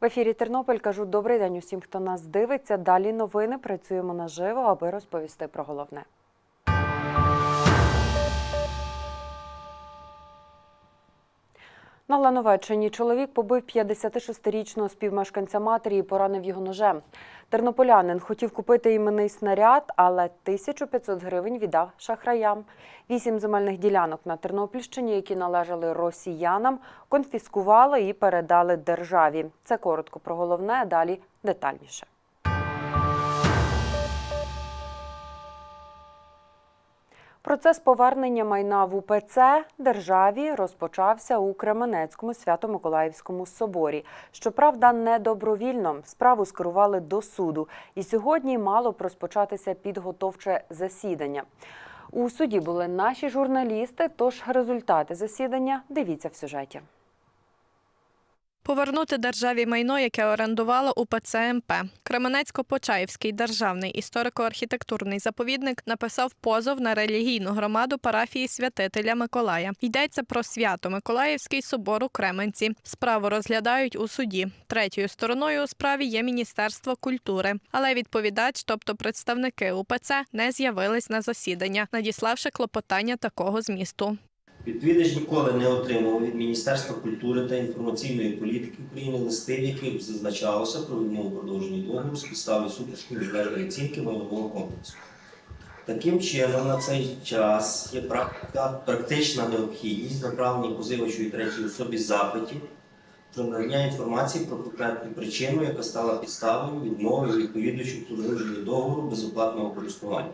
В ефірі Тернопіль кажу добрий день усім, хто нас дивиться. Далі новини працюємо наживо, аби розповісти про головне. На Лановеччині чоловік побив 56-річного співмешканця матері і поранив його ножем. Тернополянин хотів купити іменний снаряд, але 1500 гривень віддав шахраям. Вісім земельних ділянок на Тернопільщині, які належали росіянам, конфіскували і передали державі. Це коротко про головне, далі детальніше. Процес повернення майна в УПЦ державі розпочався у Кременецькому свято-миколаївському соборі. Щоправда, не добровільно справу скерували до суду, і сьогодні мало б розпочатися підготовче засідання. У суді були наші журналісти. Тож результати засідання дивіться в сюжеті. Повернути державі майно, яке орендувало УПЦ МП. Кременецько-Почаївський державний історико-архітектурний заповідник написав позов на релігійну громаду парафії святителя Миколая. Йдеться про свято Миколаївський собор у Кременці. Справу розглядають у суді. Третьою стороною у справі є Міністерство культури, але відповідач, тобто представники УПЦ, не з'явились на засідання, надіславши клопотання такого змісту. Відповідач ніколи не отримував від Міністерства культури та інформаційної політики України листи, в яких зазначалося про відмову продовження договору з підстави суперської незалежної оцінки майнового комплексу. Таким чином, на цей час є практична необхідність направлення позивачу і третій особі запитів про надання інформації про конкретну причину, яка стала підставою відмови відповідачу продовження договору безоплатного користування.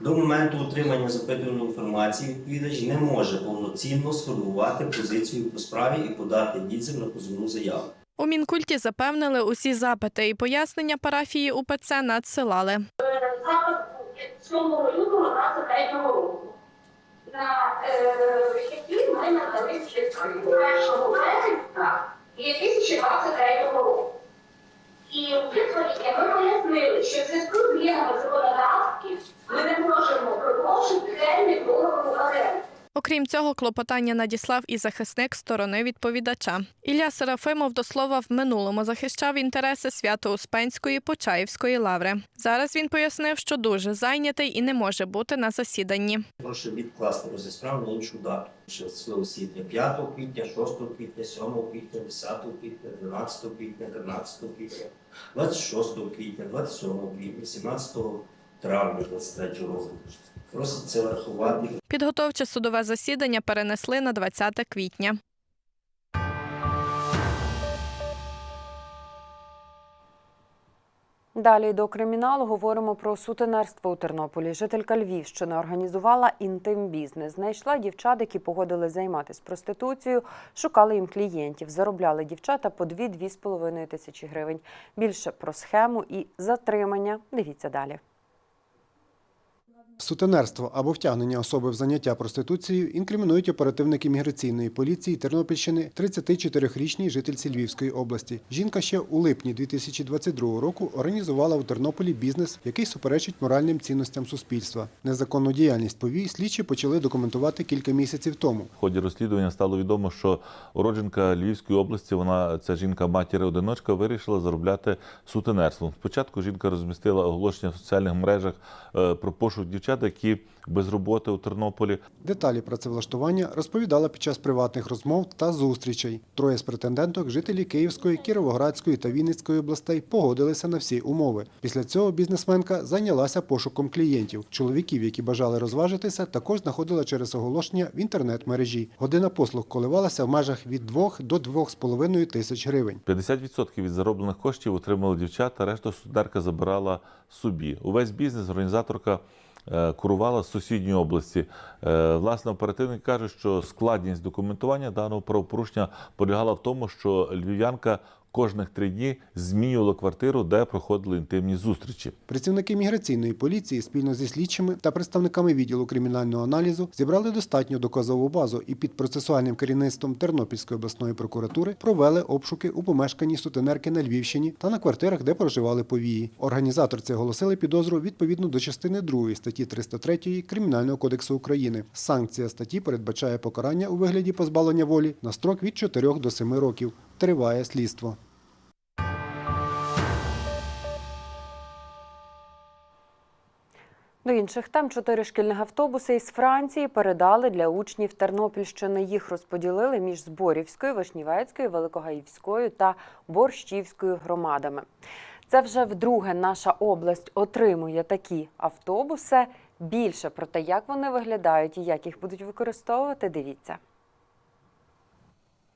До моменту отримання запитуваної інформації відповідач не може повноцінно сформувати позицію по справі і подати відзив на позовну заяву. У Мінкульті запевнили усі запити і пояснення парафії УПЦ надсилали. запит 7 лютого 23 року. На е, ми надали чітко 1 вересня 2023 року. І в відповіді ми пояснили, що в зв'язку з змінами законодавстві ми не можемо Окрім цього, клопотання надіслав і захисник сторони відповідача. Ілля Серафимов до слова в минулому захищав інтереси Свято-Успенської Почаївської лаври. Зараз він пояснив, що дуже зайнятий і не може бути на засіданні. Прошу відкласти розгляд справи на іншу дату. Ще своє освітлення 5 квітня, 6 квітня, 7 квітня, 10 квітня, 12 квітня, 13 квітня, 26 квітня, 27 квітня, 17 травня 23 року. Просить це врахувати Підготовче судове засідання перенесли на 20 квітня. Далі до криміналу говоримо про сутенерство у Тернополі. Жителька Львівщини організувала інтим-бізнес. Знайшла дівчат, які погодили займатися проституцією, шукали їм клієнтів. Заробляли дівчата по 2-2,5 тисячі гривень. Більше про схему і затримання дивіться далі. Сутенерство або втягнення особи в заняття проституцією інкримінують оперативники міграційної поліції Тернопільщини 34-річній жительці Львівської області. Жінка ще у липні 2022 року організувала у Тернополі бізнес, який суперечить моральним цінностям суспільства. Незаконну діяльність повій слідчі почали документувати кілька місяців тому. В ході розслідування стало відомо, що уродженка Львівської області, вона ця жінка матір-одиночка, вирішила заробляти сутенерством. Спочатку жінка розмістила оголошення в соціальних мережах е, про пошук дівчат, які без роботи у Тернополі. Деталі працевлаштування розповідала під час приватних розмов та зустрічей. Троє з претенденток, жителі Київської, Кіровоградської та Вінницької областей, погодилися на всі умови. Після цього бізнесменка зайнялася пошуком клієнтів. Чоловіків, які бажали розважитися, також знаходила через оголошення в інтернет-мережі. Година послуг коливалася в межах від 2 до 2,5 тисяч гривень. 50% від зароблених коштів отримали дівчата, решту студентка забирала собі. Увесь бізнес організаторка курувала з сусідньої області. Е, Власне, оперативник каже, що складність документування даного правопорушення полягала в тому, що львів'янка кожних три дні змінювала квартиру, де проходили інтимні зустрічі. Працівники міграційної поліції спільно зі слідчими та представниками відділу кримінального аналізу зібрали достатню доказову базу і під процесуальним керівництвом Тернопільської обласної прокуратури провели обшуки у помешканні сутенерки на Львівщині та на квартирах, де проживали повії. Організаторці оголосили підозру відповідно до частини 2 статті 303 Кримінального кодексу України. Санкція статті передбачає покарання у вигляді позбавлення волі на строк від 4 до 7 років. Триває слідство. До інших тем чотири шкільних автобуси із Франції передали для учнів Тернопільщини. Їх розподілили між Зборівською, Вишнівецькою, Великогаївською та Борщівською громадами. Це вже вдруге наша область отримує такі автобуси. Більше про те, як вони виглядають і як їх будуть використовувати, дивіться.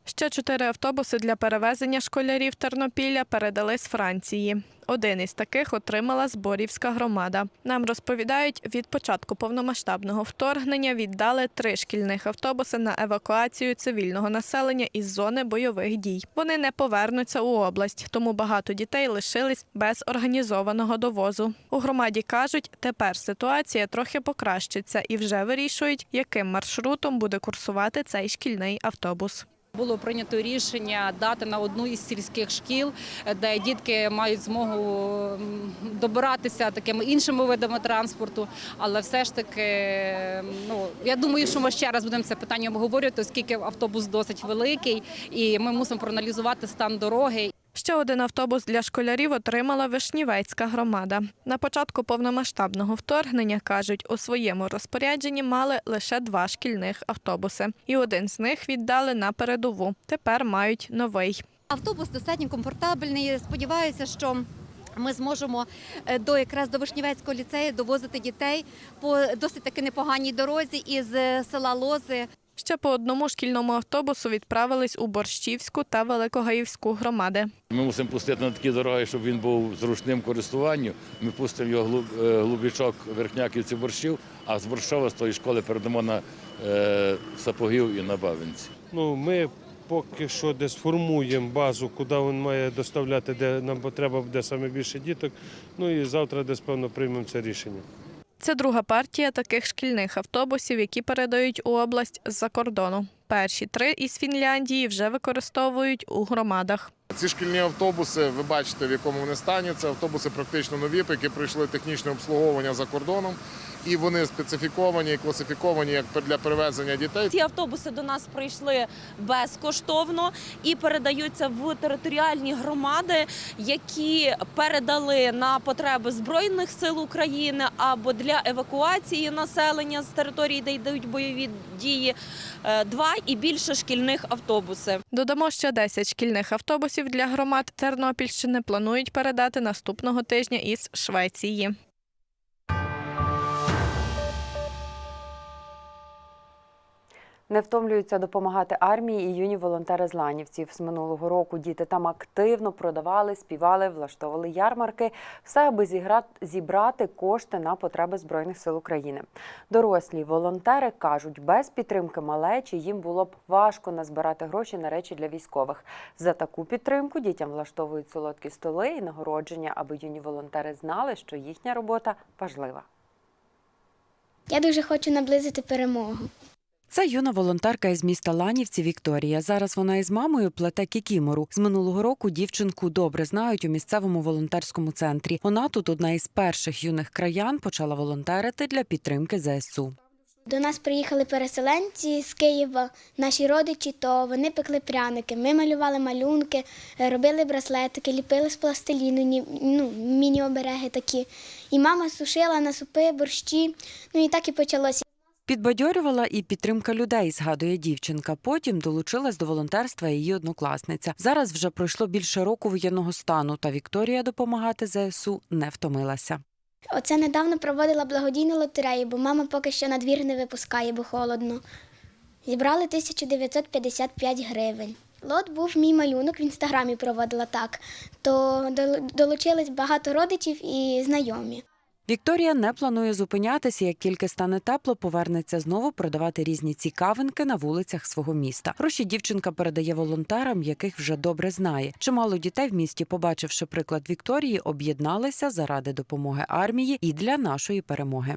Ще чотири автобуси для перевезення школярів Тернопілля передали з Франції. Один із таких отримала Зборівська громада. Нам розповідають, від початку повномасштабного вторгнення віддали три шкільних автобуси на евакуацію цивільного населення із зони бойових дій. Вони не повернуться у область, тому багато дітей лишились без організованого довозу. У громаді кажуть, тепер ситуація трохи покращиться і вже вирішують, яким маршрутом буде курсувати цей шкільний автобус. Було прийнято рішення дати на одну із сільських шкіл, де дітки мають змогу добиратися такими іншими видами транспорту. Але все ж таки, ну я думаю, що ми ще раз будемо це питання обговорювати, оскільки автобус досить великий, і ми мусимо проаналізувати стан дороги. Ще один автобус для школярів отримала Вишнівецька громада. На початку повномасштабного вторгнення, кажуть, у своєму розпорядженні мали лише два шкільних автобуси. І один з них віддали на передову. Тепер мають новий. Автобус достатньо комфортабельний. Сподіваюся, що ми зможемо е, до якраз до Вишнівецького ліцею довозити дітей по досить таки непоганій дорозі із е, села Лози. Ще по одному шкільному автобусу відправились у Борщівську та Великогаївську громади. Ми мусимо пустити на такі дороги, щоб він був зручним користуванню. Ми пустимо його е, глубічок верхняківці борщів, а з борщова з тої школи передамо на е, сапогів і на бавинці. Ну, ми поки що десь формуємо базу, куди він має доставляти, де нам потреба буде саме більше діток. Ну і завтра десь певно приймемо це рішення. Це друга партія таких шкільних автобусів, які передають у область з-за кордону. Перші три із Фінляндії вже використовують у громадах. Ці шкільні автобуси, ви бачите, в якому вони стані. Це автобуси практично нові, які пройшли технічне обслуговування за кордоном. І вони специфіковані і класифіковані як для перевезення дітей. Ці автобуси до нас прийшли безкоштовно і передаються в територіальні громади, які передали на потреби збройних сил України або для евакуації населення з території, де йдуть бойові дії, е, два і більше шкільних автобуси. Додамо ще 10 шкільних автобусів для громад Тернопільщини планують передати наступного тижня із Швеції. Не втомлюються допомагати армії і юні волонтери з Ланівців. З минулого року діти там активно продавали, співали, влаштовували ярмарки, все аби зібрати кошти на потреби Збройних сил України. Дорослі волонтери кажуть, без підтримки малечі їм було б важко назбирати гроші на речі для військових. За таку підтримку дітям влаштовують солодкі столи і нагородження, аби юні волонтери знали, що їхня робота важлива. Я дуже хочу наблизити перемогу. Це юна волонтерка із міста Ланівці Вікторія. Зараз вона із мамою плете кікімору. З минулого року дівчинку добре знають у місцевому волонтерському центрі. Вона тут одна із перших юних краян почала волонтерити для підтримки ЗСУ. До нас приїхали переселенці з Києва, наші родичі, то вони пекли пряники. Ми малювали малюнки, робили браслетики, ліпили з пластиліну, ну, міні-обереги такі. І мама сушила на супи, борщі. Ну і так і почалося. Підбадьорювала і підтримка людей, згадує дівчинка. Потім долучилась до волонтерства її однокласниця. Зараз вже пройшло більше року воєнного стану, та Вікторія допомагати ЗСУ не втомилася. Оце недавно проводила благодійну лотерею, бо мама поки що на двір не випускає, бо холодно. Зібрали 1955 гривень. Лот був мій малюнок, в інстаграмі проводила так. То долучились багато родичів і знайомі. Вікторія не планує зупинятися, як тільки стане тепло, повернеться знову продавати різні цікавинки на вулицях свого міста. Гроші дівчинка передає волонтерам, яких вже добре знає. Чимало дітей в місті, побачивши приклад Вікторії, об'єдналися заради допомоги армії і для нашої перемоги.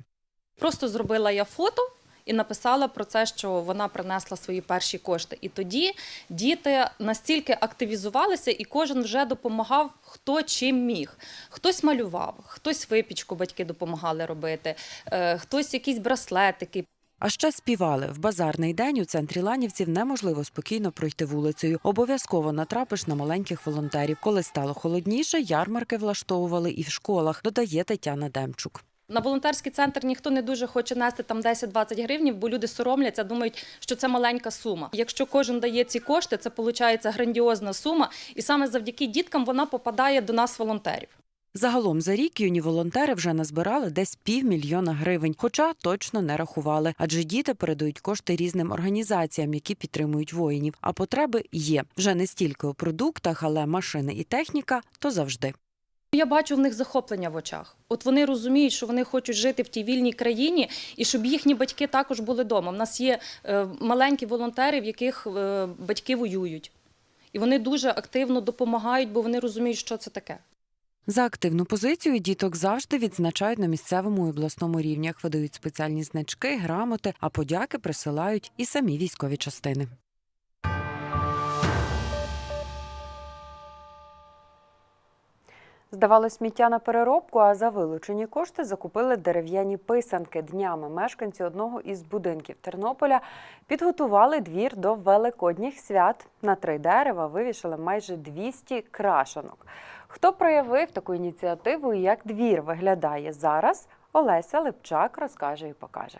Просто зробила я фото. І написала про це, що вона принесла свої перші кошти. І тоді діти настільки активізувалися, і кожен вже допомагав, хто чим міг. Хтось малював, хтось випічку батьки допомагали робити, е, хтось якісь браслетики. А ще співали в базарний день у центрі Ланівців неможливо спокійно пройти вулицею. Обов'язково натрапиш на маленьких волонтерів. Коли стало холодніше, ярмарки влаштовували і в школах. Додає Тетяна Демчук. На волонтерський центр ніхто не дуже хоче нести там 10-20 гривнів, бо люди соромляться, думають, що це маленька сума. Якщо кожен дає ці кошти, це виходить грандіозна сума, і саме завдяки діткам вона попадає до нас волонтерів. Загалом за рік юні волонтери вже назбирали десь півмільйона гривень, хоча точно не рахували, адже діти передають кошти різним організаціям, які підтримують воїнів. А потреби є вже не стільки у продуктах, але машини і техніка то завжди. Я бачу в них захоплення в очах. От вони розуміють, що вони хочуть жити в тій вільній країні, і щоб їхні батьки також були вдома. У нас є е, маленькі волонтери, в яких е, батьки воюють. І вони дуже активно допомагають, бо вони розуміють, що це таке. За активну позицію діток завжди відзначають на місцевому і обласному рівнях, видають спеціальні значки, грамоти, а подяки присилають і самі військові частини. Здавали сміття на переробку, а за вилучені кошти закупили дерев'яні писанки. Днями мешканці одного із будинків Тернополя підготували двір до великодніх свят. На три дерева вивішали майже 200 крашанок. Хто проявив таку ініціативу і як двір виглядає зараз, Олеся Липчак розкаже і покаже.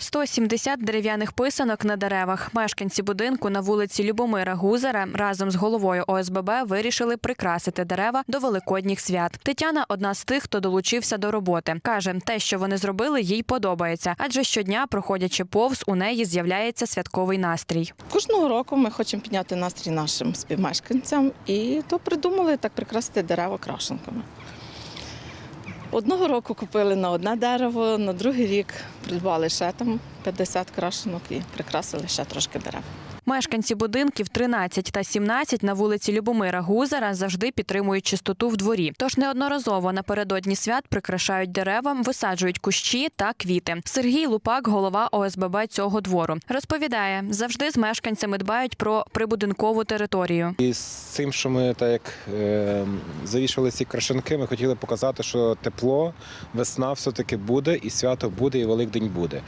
170 дерев'яних писанок на деревах. Мешканці будинку на вулиці Любомира Гузера разом з головою ОСББ вирішили прикрасити дерева до великодніх свят. Тетяна одна з тих, хто долучився до роботи. каже, те, що вони зробили, їй подобається, адже щодня, проходячи повз, у неї з'являється святковий настрій. Кожного року ми хочемо підняти настрій нашим співмешканцям і то придумали так прикрасити дерева крашенками. Одного року купили на одне дерево, на другий рік придбали ще там 50 крашенок і прикрасили ще трошки дерев. Мешканці будинків 13 та 17 на вулиці Любомира Гузера завжди підтримують чистоту в дворі. Тож неодноразово напередодні свят прикрашають деревам, висаджують кущі та квіти. Сергій Лупак, голова ОСББ цього двору, розповідає, завжди з мешканцями дбають про прибудинкову територію. І з цим, що ми так як е, завішали ці крашенки, ми хотіли показати, що тепло, весна все-таки буде, і свято буде, і Великдень буде.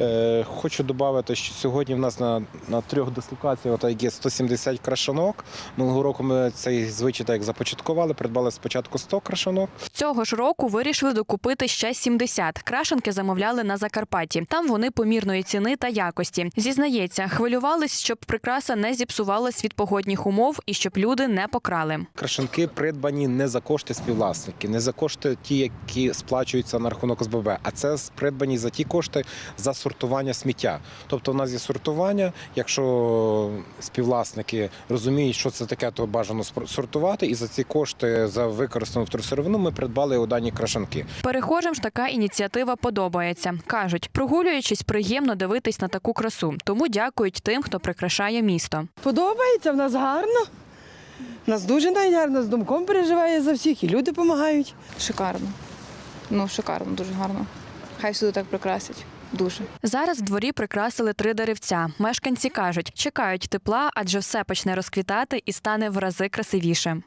Е, хочу додати, що сьогодні в нас на, на трьох дислокаціях от, є 170 крашенок. Минулого року ми цей звичай так започаткували, придбали спочатку 100 крашенок. Цього ж року вирішили докупити ще 70. Крашенки замовляли на Закарпатті. Там вони помірної ціни та якості. Зізнається, хвилювались, щоб прикраса не зіпсувалась від погодних умов і щоб люди не покрали. Крашенки придбані не за кошти співвласників, не за кошти ті, які сплачуються на рахунок СББ, а це придбані за ті кошти за сортування сміття. Тобто, у нас є сортування. Якщо співвласники розуміють, що це таке, то бажано сортувати. І за ці кошти за використану вторсировину ми придбали у дані крашенки. Перехожим ж така ініціатива подобається. кажуть, прогулюючись, приємно дивитись на таку красу. Тому дякують тим, хто прикрашає місто. Подобається, в нас гарно. Нас дуже гарно, з думком переживає за всіх, і люди допомагають. Шикарно. Ну, шикарно, дуже гарно. Хай сюди так прикрасять. Дуже. Зараз в дворі прикрасили три деревця. Мешканці кажуть, чекають тепла, адже все почне розквітати і стане в рази красивіше.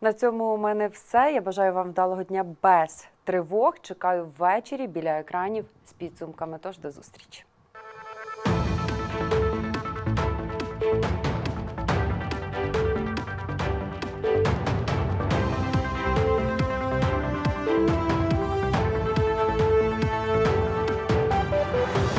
На цьому у мене все. Я бажаю вам вдалого дня без тривог. Чекаю ввечері біля екранів з підсумками. Тож до зустрічі.